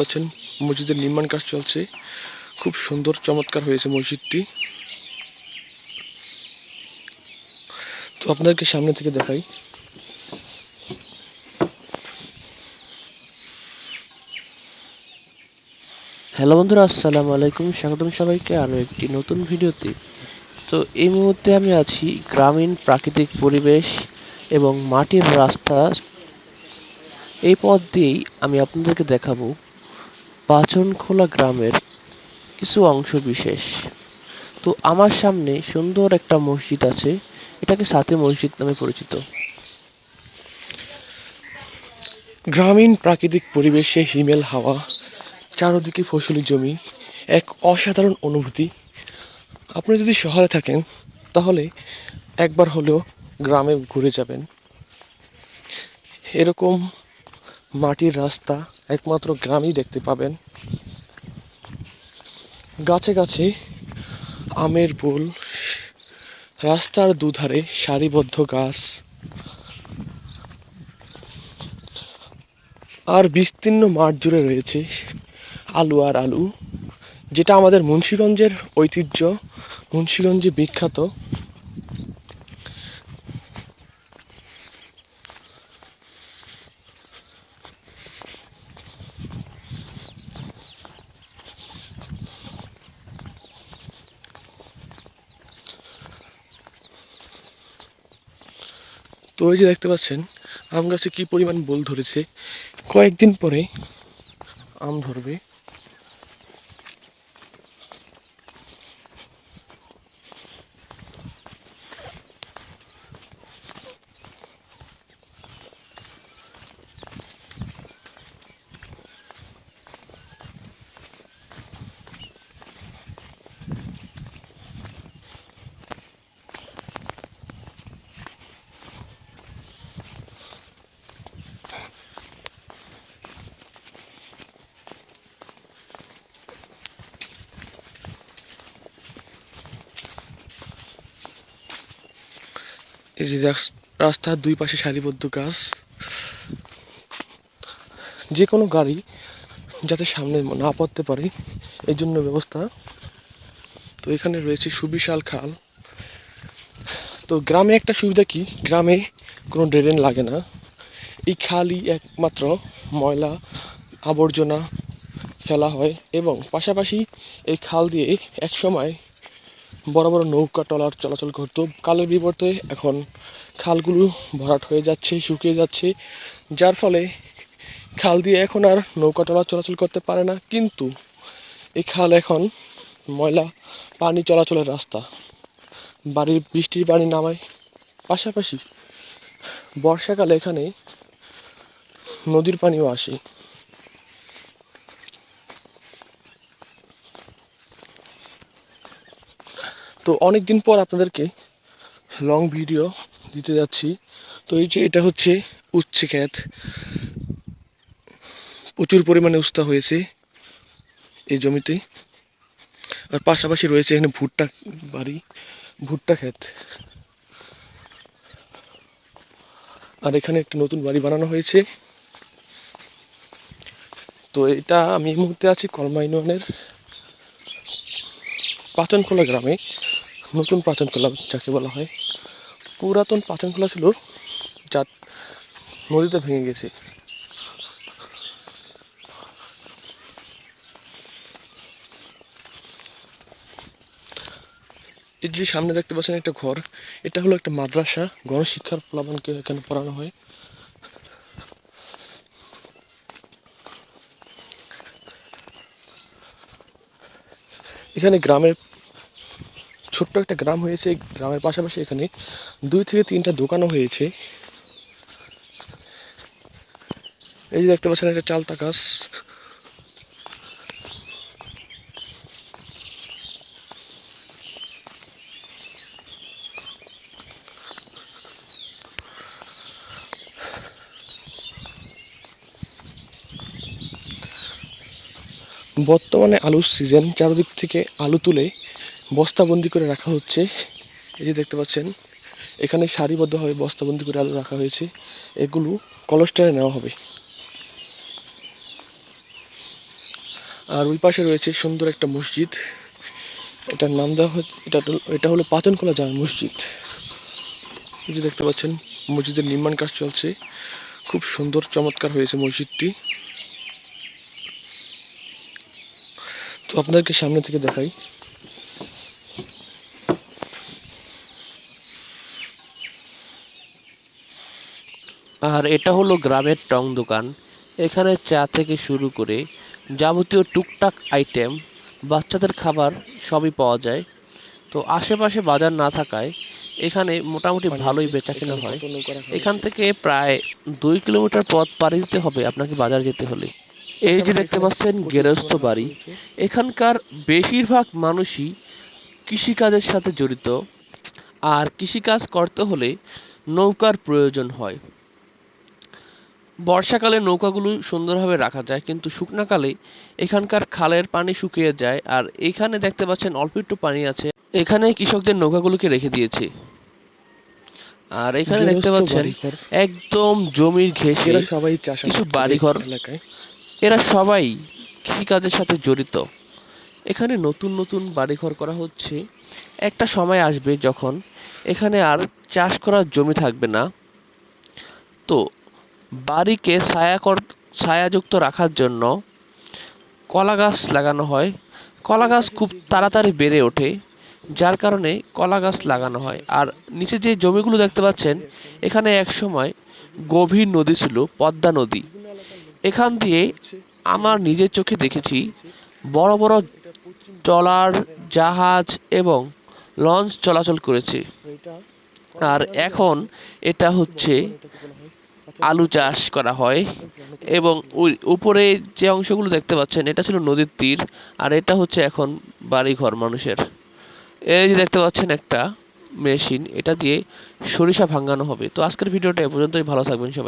পাচ্ছেন, মসজিদের নির্মাণ কাজ চলছে। খুব সুন্দর, চমৎকার হয়েছে মসজিদটি। তো আপনাদেরকে সামনে থেকে দেখাই। হ্যালো বন্ধুরা, আসসালামু আলাইকুম। স্বাগতম সবাইকে আরও একটি নতুন ভিডিওতে। তো এই মুহূর্তে আমি আছি গ্রামীণ প্রাকৃতিক পরিবেশ এবং মাটির রাস্তা। এই পথ দিয়েই আমি আপনাদেরকে দেখাবো পাচনখোলা গ্রামের কিছু অংশ বিশেষ। তো আমার সামনে সুন্দর একটা মসজিদ আছে, এটাকে সাথে মসজিদ নামে পরিচিত। গ্রামীণ প্রাকৃতিক পরিবেশে হিমেল হাওয়া, চারদিকে ফসলি জমি, এক অসাধারণ অনুভূতি। আপনি যদি শহরে থাকেন, তাহলে একবার হলেও গ্রামে ঘুরে যাবেন। এরকম মাটির রাস্তা একমাত্র গ্রামেই দেখতে পাবেন। গাছে গাছে আমের ফুল, রাস্তার দুধারে সারিবদ্ধ গাছ। আর বিস্তীর্ণ মাঠ জুড়ে রয়েছে আলু আর আলু, যেটা আমাদের মুন্সীগঞ্জের ঐতিহ্য। মুন্সীগঞ্জে বিখ্যাত। তো ওই যে দেখতে পাচ্ছেন, আম গাছে কি পরিমাণ বোল ধরেছে, কয়েকদিন পরে আম ধরবে। যে রাস্তার দুই পাশে সারিবদ্ধ গাছ। যে কোনো গাড়ি যাতে সামনে না পড়তে পারে এই জন্য ব্যবস্থা। তো এখানে রয়েছে সুবিশাল খাল। তো গ্রামে একটা সুবিধা কি? গ্রামে কোনো ড্রেন লাগে না। এই খালই একমাত্র ময়লা আবর্জনা ফেলা হয় এবং পাশাপাশি এই খাল দিয়ে এক সময় বড় বড় নৌকা, ট্রলার চলাচল করতো। কালের বিবর্তে এখন খালগুলো ভরাট হয়ে যাচ্ছে, শুকিয়ে যাচ্ছে। যার ফলে খাল দিয়ে এখন আর নৌকা, ট্রলার চলাচল করতে পারে না। কিন্তু এই খাল এখন ময়লা, পানি চলাচলের রাস্তা। বাড়ির বৃষ্টির পানি নামায়। পাশাপাশি বর্ষাকালে এখানে নদীর পানিও আসে। তো অনেক দিন পর আপনাদেরকে লং ভিডিও দিতে যাচ্ছি। তো এই যে এটা হচ্ছে উচ্ছে ক্ষেত প্রচুর পরিমাণে উস্তা হয়েছে এই জমিতে। আর পাশাপাশি রয়েছে এখানে ভুট্টা বাড়ি, ভুট্টা ক্ষেত আর এখানে একটি নতুন বাড়ি বানানো হয়েছে। তো এটা আমি এই মুহূর্তে আছি কলমা ইউনিয়নের পাচনখোলা গ্রামে। নতুন পাচনখোলা যাকে বলা হয়, পুরাতন পাচনখোলা ছিল যা নদীতে ভেঙে গেছে। এই যে সামনে দেখতে পাচ্ছেন একটা ঘর, এটা হলো একটা মাদ্রাসা, গণশিক্ষার ফলাফলকে এখানে পড়ানো হয়। এখানে গ্রামের ছোট্ট একটা গ্রাম হয়েছে। গ্রামের পাশাপাশি এখানে দুই থেকে তিনটা দোকানও হয়েছে। এই যে দেখতে পাচ্ছেন একটা চালতা গাছ বর্তমানে আলুর সিজন চারদিক থেকে আলু তুলে বস্তাবন্দি করে রাখা হচ্ছে। এই যে দেখতে পাচ্ছেন, এখানে সারিবদ্ধভাবে বস্তাবন্দি করে আলু রাখা হয়েছে। এগুলো কলস্টারে নেওয়া হবে। আর ওই পাশে রয়েছে সুন্দর একটা মসজিদ। এটার নাম দেওয়া এটা এটা হলো পাচনকোলা জামে মসজিদ। এই যে দেখতে পাচ্ছেন, মসজিদের নির্মাণ কাজ চলছে। খুব সুন্দর, চমৎকার হয়েছে মসজিদটি। তো আপনাদেরকে সামনে থেকে দেখাই। আর এটা হলো গ্রামের টং দোকান। এখানে চা থেকে শুরু করে যাবতীয় টুকটাক আইটেম বাচ্চাদের খাবার সবই পাওয়া যায়। তো আশেপাশে বাজার না থাকায় এখানে মোটামুটি ভালোই বেচাকেনা হয়। এখান থেকে প্রায় দুই কিলোমিটার পথ পাড়ি দিতে হবে আপনাকে বাজার যেতে হলে। এই যে দেখতে পাচ্ছেন গেরস্ত বাড়ি, এখানকার বেশিরভাগ মানুষই কৃষিকাজের সাথে জড়িত। আর কৃষিকাজ করতে হলে নৌকার প্রয়োজন হয়। বর্ষাকালে নৌকাগুলো সুন্দরভাবে রাখা যায় কিন্তু শুকনাকালে এখানকার খালের পানি শুকিয়ে যায়। আর এখানে দেখতে পাচ্ছেন অল্প একটু পানি আছে। এখানে কৃষকদের নৌকাগুলোকে রেখে দিয়েছে। আর এখানে দেখতে পাচ্ছেন একদম জমির এরা সবাই চাষ কিছু বাড়িঘর। এলাকায়। এরা সবাই কৃষিকাজের সাথে জড়িত। এখানে নতুন নতুন বাড়িঘর করা হচ্ছে। একটা সময় আসবে যখন এখানে আর চাষ করার জমি থাকবে না। তো বাড়িকে ছায়াকর ছায়াযুক্ত রাখার জন্য কলা গাছ লাগানো হয়। কলা গাছ খুব তাড়াতাড়ি বেড়ে ওঠে, যার কারণে কলা গাছ লাগানো হয়। আর নিচে যে জমিগুলো দেখতে পাচ্ছেন, এখানে এক সময় গভীর নদী ছিল, পদ্মা নদী। এখান দিয়ে আমার নিজের চোখে দেখেছি বড় বড় ট্রলার, জাহাজ এবং লঞ্চ চলাচল করেছে। আর এখন এটা হচ্ছে আলু চাষ করা হয়। এবং ওই উপরে যে অংশগুলো দেখতে পাচ্ছেন এটা ছিল নদীর তীর আর এটা হচ্ছে এখন বাড়িঘর মানুষের। এই যে দেখতে পাচ্ছেন একটা মেশিন এটা দিয়ে সরিষা ভাঙানো হবে। তো আজকের ভিডিওটা এ পর্যন্তই ভালো থাকবেন সবাই।